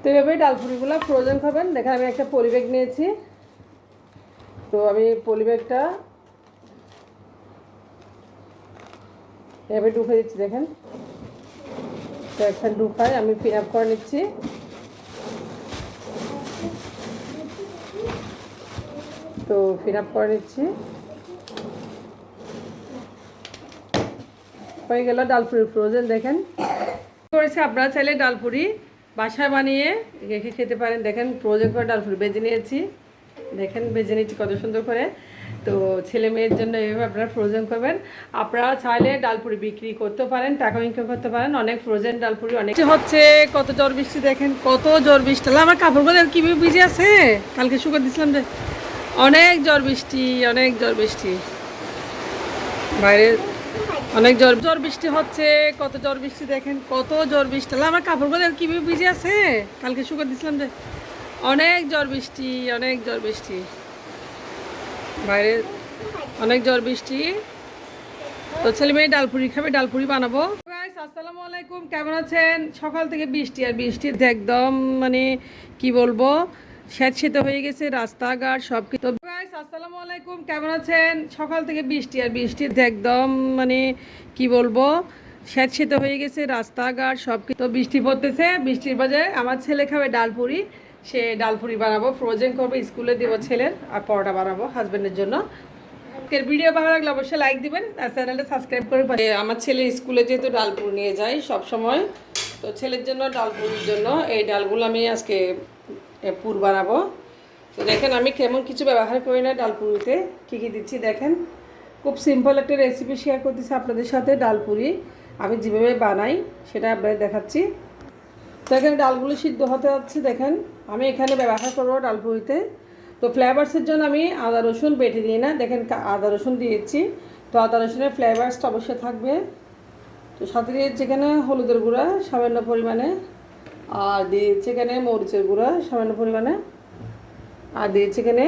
তো এভাবে ডালপুরিগুলো ফ্রোজেন খাবেন। দেখেন আমি একটা পলিব্যাগ নিয়েছি। তো আমি পলিব্যাগটা এভাবে ঢুকে দিচ্ছি, দেখেন। তো একটা ঢুকাই আমি ফিল আপ করে নিচ্ছি। তো ফিল আপ করে নিচ্ছি। হয়ে গেল ডালপুরি ফ্রোজেন, দেখেন। করেছে আপনারা চাইলে ডালপুরি বাসায় বানিয়ে রেখে খেতে পারেন। দেখেন ফ্রোজেন করে ডালপুরি বেজে নিয়েছি। দেখেন বেজে নিয়েছি কত সুন্দর করে। তো ছেলে মেয়ের জন্য এভাবে আপনারা ফ্রোজেন করবেন। আপনারা চাইলে ডালপুরি বিক্রি করতে পারেন, টাকা ইনকাম করতে পারেন। অনেক ফ্রোজেন ডালপুরি, অনেক হচ্ছে কত জ্বর বৃষ্টি দেখেন, কত জ্বর বৃষ্টি। তাহলে আমার কাপড়গুলো কীভাবে ভিজে আছে? কালকে শুকার দিছিলাম যে। অনেক জ্বর বৃষ্টি, অনেক জ্বর বৃষ্টি। বাইরে অনেক জ্বর। জ্বর বৃষ্টি হচ্ছে, কত জ্বর বৃষ্টি দেখেন, কত জ্বর বৃষ্টি। আমার কাপড়গুলো কীভাবে ভিজে আছে? কালকে শুকার দিছিলাম যে অনেক জ্বর বৃষ্টি, অনেক জ্বর বৃষ্টি। বাইরে অনেক জ্বর বৃষ্টি। তো ছেলে মেয়ে ডালপুরি খাবে, ডালপুরি বানাবো। আসসালামু আলাইকুম, কেমন আছেন? সকাল থেকে বৃষ্টি, আর বৃষ্টি একদম মানে কি বলব, স্যাঁতসেতে হয়ে গেছে, রাস্তাঘাট সব কিছু Guys, আসসালামু আলাইকুম। কেমন আছেন? সকাল থেকে বৃষ্টি আর বৃষ্টি একদম মানে কি বলব স্যাঁতসেতে হয়ে গেছে রাস্তাঘাট সব কিছু বৃষ্টি পড়তেছে বৃষ্টির বাজে আমার ছেলে খাবে ডালপুরি। সে ডালপুরি বানাবো ফ্রোজেন করব স্কুলে দেবো ছেলের আর পরোটা বানাবো হাজবেন্ডের জন্য। আজকের ভিডিও ভালো লাগলে অবশ্যই লাইক দিবেন আর চ্যানেলটা সাবস্ক্রাইব করে আমার ছেলে স্কুলে যেহেতু ডালপুর নিয়ে যায় সব সময় তো ছেলের জন্য ডালপুরির জন্য এই ডালগুলো আমি আজকে পুর বানাবো। তো দেখেন, আমি কেমন কিছু ব্যবহার করি না ডালপুরিতে। কী কী দিচ্ছি দেখেন? খুব সিম্পল একটা রেসিপি শেয়ার করতেছি আপনাদের সাথে, ডালপুরি। আমি যেভাবে বানাই, সেটা আপনাদের দেখাচ্ছি। তো এখানে ডালগুলো সিদ্ধ হতে যাচ্ছে, দেখেন। আমি এখানে ব্যবহার করব ডালপুরিতে। তো ফ্লেভার্সের জন্য আমি আদা, রসুন বেটে দিই না। দেখেন আদা, রসুন দিয়েছি। তো আদা, রসুনের ফ্লেভার্সটা অবশ্যই থাকবে। তো সাথে দিয়েছি এখানে হলুদের গুঁড়া সামান্য পরিমাণে। আর দিয়েছি এখানে মরিচের গুঁড়া সামান্য পরিমাণে। আর দিয়েছি এখানে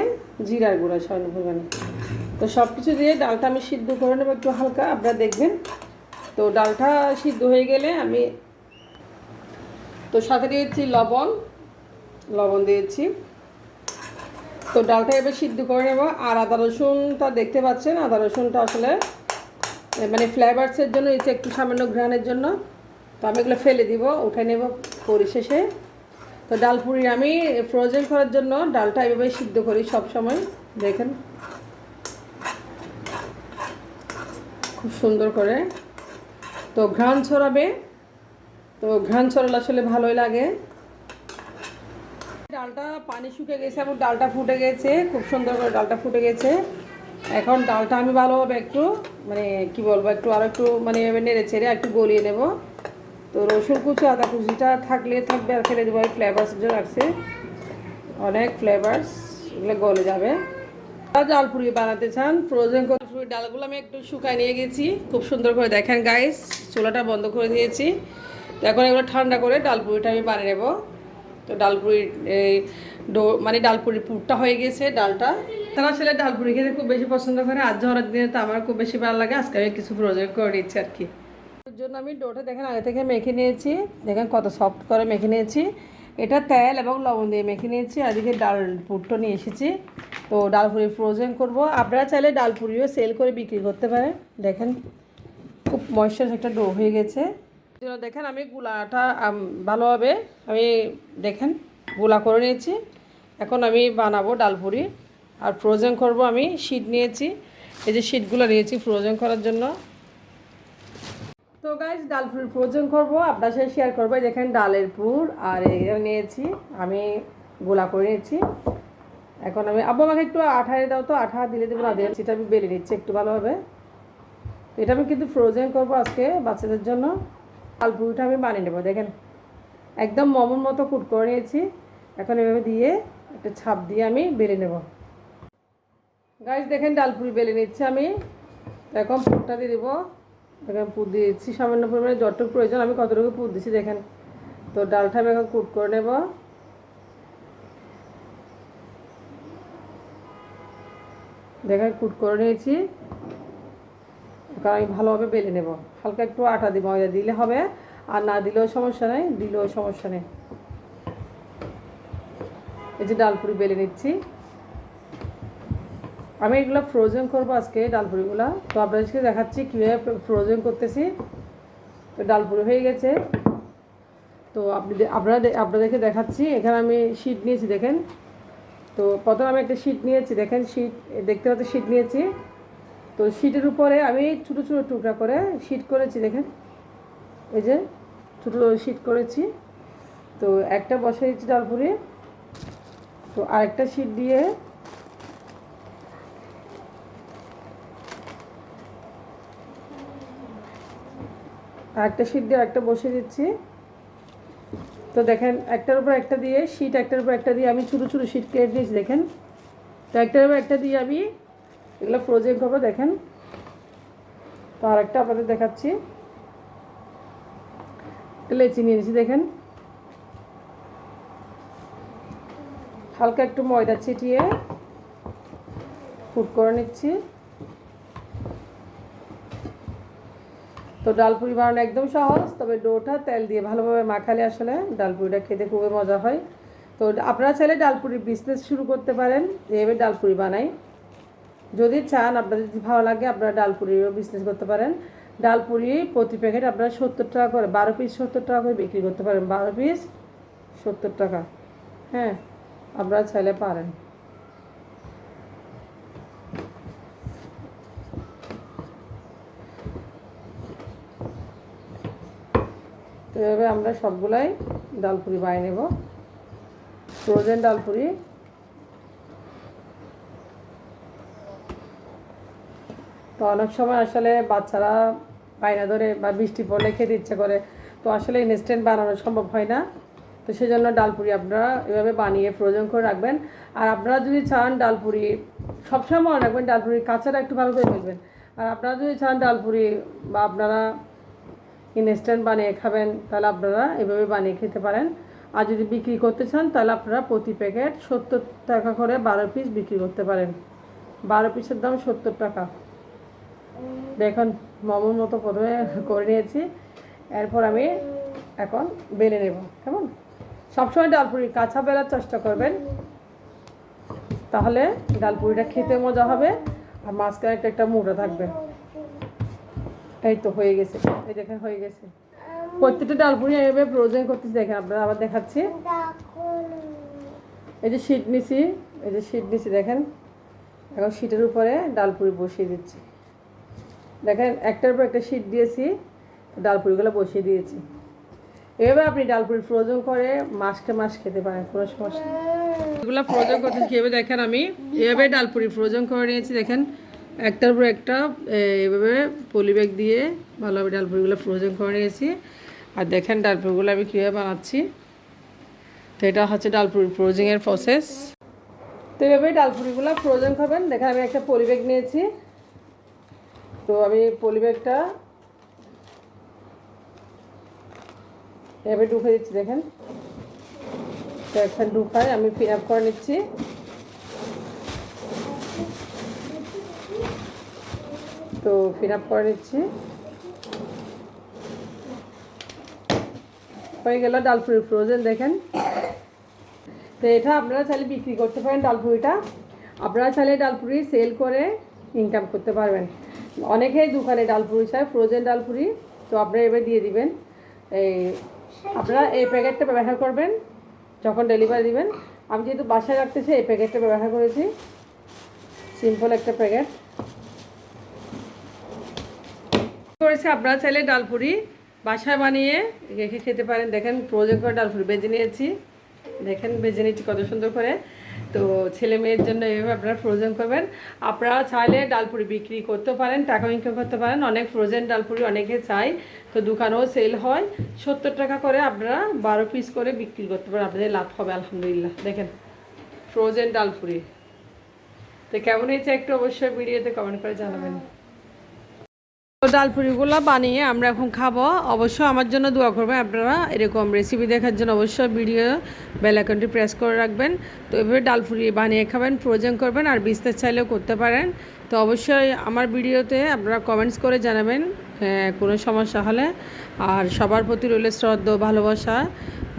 জিরার গুঁড়া সামান্য পরিমাণে তো সব কিছু দিয়ে ডালটা আমি সিদ্ধ করে নেব একটু হালকা, আপনারা দেখবেন। তো ডালটা সিদ্ধ হয়ে গেলে আমি তো সাথে দিয়েছি লবণ লবণ দিয়েছি। তো ডালটা এবার সিদ্ধ করে নেব। আর আদা রসুনটা দেখতে পাচ্ছেন, আদা রসুনটা আসলে মানে ফ্লেভার্সের জন্য এসে একটু সামান্য ঘ্রাণের জন্য। তো আমি এগুলো ফেলে দিব, উঠে নেব পরিশেষে। তো ডাল পুরি আমি ফ্রোজেন করার জন্য ডালটা এভাবে সিদ্ধ করি সব সময় দেখেন। খুব সুন্দর করে। তো ঘ্রাণ ছড়াবে। তো ঘ্রাণ ছড়ালে আসলে ভালোই লাগে। ডালটা পানি শুকে গেছে এবং ডালটা ফুটে গেছে, খুব সুন্দর করে ডালটা ফুটে গেছে। এখন ডালটা আমি ভালোভাবে একটু মানে কি বলব, একটু আর একটু মানে নেড়ে ছেড়ে একটু গলিয়ে নেব। তো রসুন কুচি, আদা কুচিটা থাকলে থাকবে আর ফেলে দেবো ফ্লেভার্স জন্য রাখছে অনেক ফ্লেভার্স এগুলো গলে যাবে। ডাল পুরি বানাতে চান ফ্রোজেন করে ডালগুলো আমি একটু শুকায় নিয়ে গেছি, খুব সুন্দর করে দেখেন গাইস চুলাটা বন্ধ করে দিয়েছি। তো এখন এগুলো ঠান্ডা করে ডাল পুরিটা আমি বানিয়ে নেব। তো ডালপুরির এই ডো মানে ডালপুরির পুরটা হয়ে গেছে ডালটা। তারা আসলে ডালপুরি খেতে খুব বেশি পছন্দ করে আজ ঝড়ের দিনে তো আমার খুব বেশি ভালো লাগে, আজকে আমি কিছু প্রজেক্ট করে দিচ্ছি আর কি। ওর জন্য আমি ডোটা দেখেন, আগে থেকে মেখে নিয়েছি। দেখেন কত সফট করে মেখে নিয়েছি। এটা তেল এবং লবণ দিয়ে মেখে নিয়েছি। আর এদিকে ডাল পুরটা নিয়ে এসেছি। তো ডাল ডালপুরি ফ্রোজেন করব। আপনারা চাইলে ডাল ডালপুরিও সেল করে বিক্রি করতে পারেন। দেখেন, খুব ময়েশ্চার একটা ডো হয়ে গেছে। জন্য দেখেন, আমি গুলাটা ভালোভাবে আমি দেখেন, গুলা করে নিয়েছি। এখন আমি বানাবো ডালপুরি আর ফ্রোজেন করব আমি শীট নিয়েছি। এই যে শীটগুলো নিয়েছি ফ্রোজেন করার জন্য। তো গাইজ ডালপুরি ফ্রোজেন করব, আপনার সাথে শেয়ার করব। দেখেন ডালের পুর, আর নিয়েছি, আমি গোলা করে নিয়েছি। এখন আমি আব্বু আমাকে একটু আঠা এনে দাও তো, আঠা দিলে দেবো না, দিয়ে সেটা আমি বেলে নিচ্ছি, একটু ভালোভাবে এটা আমি কিন্তু ফ্রোজেন করব আজকে বাচ্চাদের জন্য। ডালপুরিটা আমি বানিয়ে নেব, দেখেন। একদম মমন মতো কুট করে নিয়েছি। এখন এভাবে দিয়ে একটা ছাপ দিয়ে আমি বেলে নেব। গাছ দেখেন ডালপুরি বেলে নিচ্ছি আমি। এখন পুরটা দিয়ে দেবো। এখন পুর দিয়েছি। সামান্য পরিমাণে যতটুকু প্রয়োজন, আমি কতটুকু পুর দিচ্ছি দেখেন। তো ডালটা আমি এখন কুট করে নেব। দেখেন কুট করে নিয়েছি। কারণ আমি ভালোভাবে বেলে নেব। হালকা একটু আটা দিব ময়দা দিলে হবে। আর না দিলেও সমস্যা নেই, দিলেও সমস্যা নেই। এই যে ডালপুরি বেলে নিচ্ছি। আমি এগুলো ফ্রোজেন করব আজকে ডালপুরিগুলো। তো আপনাদেরকে দেখাচ্ছি কীভাবে ফ্রোজেন করতেছি। তো ডালপুরি হয়ে গেছে। তো আপনি আপনারা আপনাদেরকে দেখাচ্ছি। এখানে আমি শীট নিয়েছি, দেখেন। তো প্রথমে আমি একটা শীট নিয়েছি, দেখেন শীট দেখতে পাচ্ছি শীট নিয়েছি। তো শীটের উপরে আমি ছোটো ছোটো টুকরা করে শীট করেছি, দেখেন। এই যে ছোটো শীট করেছি। তো একটা বসে দিচ্ছি ডালপুরি। তো আরেকটা শীট দিয়ে আরেকটা শীট দিয়ে একটা বসিয়ে দিচ্ছি। তো দেখেন, একটার উপর একটা দিয়ে শীট একটার উপর একটা দিয়ে আমি ছোটো ছোটো শীট কেটে দিয়েছি, দেখেন। তো একটার উপর একটা দিয়ে আমি এগুলো ফ্রোজেন করব, দেখেন। তো আর একটা আপনাদের দেখাচ্ছি। লেচি নিয়ে নিয়েছি দেখেন। হালকা একটু ময়দা ছিটিয়ে ফুট করে নিচ্ছি। তো ডালপুরি বানানো একদম সহজ, তবে ডোটা তেল দিয়ে ভালোভাবে মাখালে আসলে ডালপুরিটা খেতে খুবই মজা হয়। তো আপনারা চাইলে ডালপুরির বিজনেস শুরু করতে পারেন, এভাবে ডালপুরি বানাই। যদি চান, আপনাদের যদি ভালো লাগে, আপনারা ডালপুরিরও বিজনেস করতে পারেন। ডালপুরি প্রতি প্যাকেট আপনারা সত্তর টাকা করে, বারো পিস সত্তর টাকা করে বিক্রি করতে পারেন। বারো পিস সত্তর টাকা হ্যাঁ আপনারা চাইলে পারেন। এভাবে আমরা সবগুলাই ডালপুরি বানিয়ে নেব। ফ্রোজেন ডালপুরি। তো অনেক সময় আসলে বাচ্চারা বায়না ধরে বা বৃষ্টি পড়লে খেতে ইচ্ছে করে। তো আসলে ইনস্ট্যান্ট বানানো সম্ভব হয় না। তো সেই জন্য ডালপুরি আপনারা এভাবে বানিয়ে ফ্রোজেন করে রাখবেন। আর আপনারা যদি চান ডালপুরি, সবসময় মনে রাখবেন ডালপুরি কাঁচাটা একটু ভালো করে ফেলবেন আর আপনারা যদি চান ডালপুরি বা আপনারা ইনস্ট্যান্ট বানিয়ে খাবেন, তাহলে আপনারা এভাবে বানিয়ে খেতে পারেন। আর যদি বিক্রি করতে চান, তাহলে আপনারা প্রতি প্যাকেট সত্তর টাকা করে বারো পিস বিক্রি করতে পারেন। বারো পিসের দাম সত্তর টাকা। দেখুন, মোমোর মতো প্রথমে করে নিয়েছি। এরপর আমি এখন বেলে নেব, কেমন? সবসময় ডালপুরি, কাঁচা বেলার চেষ্টা করবেন। তাহলে ডালপুরিটা খেতে মজা হবে, আর মাঝখানে একটা একটা মোটা থাকবে। এই তো হয়ে গেছে, এই দেখেন হয়ে গেছে। প্রত্যেকটা ডালপুরি এভাবে ফ্রোজেন করতেছি, দেখেন আপনারা আবার দেখাচ্ছি। এই যে শীট নিছি, এই যে শীট নিছি, দেখেন। এখন শীটের উপরে ডালপুরি বসিয়ে দিচ্ছি। দেখেন, একটার উপর একটা শীট দিয়েছি, ডালপুরিগুলো বসিয়ে দিয়েছি। এভাবে আপনি ডালপুরি ফ্রোজেন করে মাসকে মাস খেতে পারেন, কোনো সমস্যা এগুলো ফ্রোজেন করতে কীভাবে দেখেন আমি। এভাবে ডালপুরি ফ্রোজেন করে নিয়েছি, দেখেন। একটার উপর একটা এভাবে পলি ব্যাগ দিয়ে ভালোভাবে ডালপুরিগুলো ফ্রোজেন করে নিয়েছি। আর দেখেন ডালপুরিগুলো আমি কীভাবে বানাচ্ছি। তো এটা হচ্ছে ডালপুরি ফ্রোজিংয়ের প্রসেস তো এভাবে ডালপুরিগুলো ফ্রোজেন খাবেন। দেখেন আমি একটা পলি ব্যাগ নিয়েছি। তো আমি পলি ব্যাগটা এভাবে ঢুকে দিচ্ছি, দেখেন। তো এখন ঢুকায় আমি ফিল আপ করে নিচ্ছি। তো ফিল আপ করে নিচ্ছি হয়ে গেল ডালপুরি ফ্রোজেন দেখেন। তো এটা আপনারা চাইলে বিক্রি করতে পারেন ডালপুরিটা আপনারা চাইলে ডালপুরি সেল করে ইনকাম করতে পারবেন। অনেকেই দোকানে ডালপুরি চায় ফ্রোজেন ডালপুরি তো আপনারা এবার দিয়ে দিবেন। এই আপনারা এই প্যাকেটটা ব্যবহার করবেন, যখন ডেলিভারি দিবেন। আমি যেহেতু বাসায় রাখতেছি এই প্যাকেটটা ব্যবহার করেছি। সিম্পল একটা প্যাকেট। করেছে, আপনারা চাইলে ডালপুরি বাসায় বানিয়ে রেখে খেতে পারেন। দেখেন ফ্রোজেন করে ডালপুরি বেজে নিয়েছি। দেখেন বেজে নিয়েছি কত সুন্দর করে। তো ছেলে মেয়ের জন্য এইভাবে আপনারা ফ্রোজেন করবেন। আপনারা চাইলে ডালপুরি বিক্রি করতে পারেন, টাকা ইনকাম করতে পারেন। অনেক ফ্রোজেন ডালপুরি অনেকে চাই তো দোকানেও সেল হয়। সত্তর টাকা করে আপনারা বারো পিস করে বিক্রি করতে পারেন। আপনাদের লাভ হবে, আলহামদুলিল্লাহ। দেখেন ফ্রোজেন ডালপুরি। তো কেমন হয়েছে একটু অবশ্যই ভিডিওতে কমেন্ট করে জানাবেন। ডালপুরিগুলো বানিয়ে আমরা এখন খাব। অবশ্যই আমার জন্য দোয়া করবেন আপনারা। এরকম রেসিপি দেখার জন্য অবশ্যই ভিডিও বেল আইকনটি প্রেস করে রাখবেন। তো এভাবে ডালপুরি বানিয়ে খাবেন, প্রয়োজন করবেন আর বিস্তার চাইলেও করতে পারেন। তো অবশ্যই আমার ভিডিওতে আপনারা কমেন্টস করে জানাবেন কোনো সমস্যা হলে। আর সবার প্রতি রইল শ্রদ্ধা, ভালোবাসা।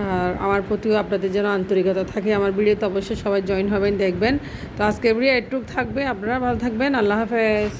আর আমার প্রতিও আপনাদের যেন আন্তরিকতা থাকে আমার ভিডিওতে অবশ্যই সবাই জয়েন হবেন, দেখবেন। তো আজকে ভিডিও একটু থাকবে। আপনারা ভালো থাকবেন। আল্লাহ হাফেজ।